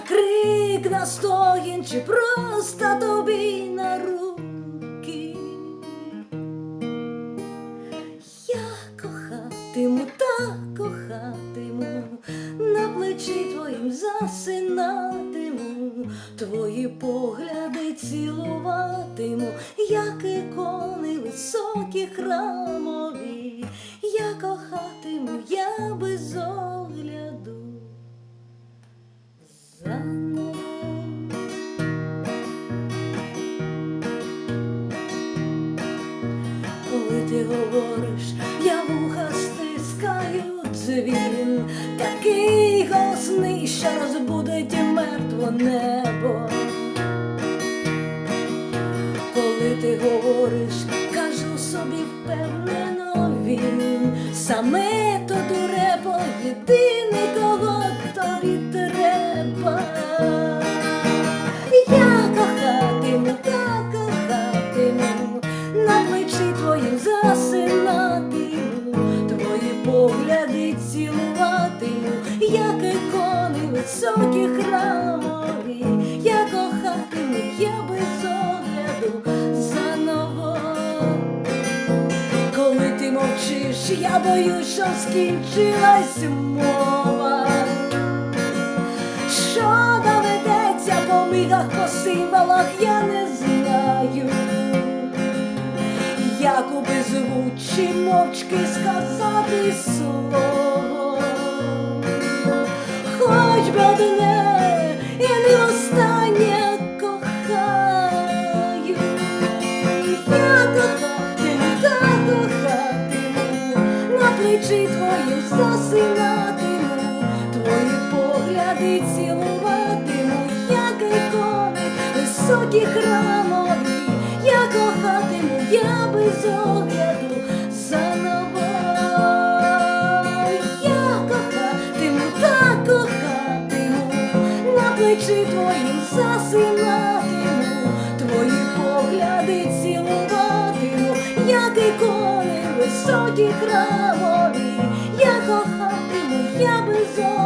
крик, на стогін, чи просто тобі на руки. Я кохатиму, так кохатиму, на плечі твоїм засинатиму, твої погляди цілуватиму, як ікони високі храмові, ти говориш, я вуха стискаю дзвін, такий голосний, що розбудить мертво небо. Коли ти говориш, кажу собі впевнено він, саме то дуребо, єдиний, кого цілуватиму, як ікони високі храмові, я кохатиму, я без огляду заново. Коли ти мовчиш, я боюсь, що скінчилась мова. Що доведеться по мигах, по символах, я не знаю. Як у беззвучі мовчки сказати слово, хоч одне і не останнє кохаю. Я кохатиму, так кохатиму, на плечі твоїм засинатиму, твої погляди цілуватиму, як ікони високі храмові, я кохатиму, я без огляду плечі твоїм засинатиму, твої погляди цілуватиму, як ікони високі крамові, я кохатиму, я без огляду.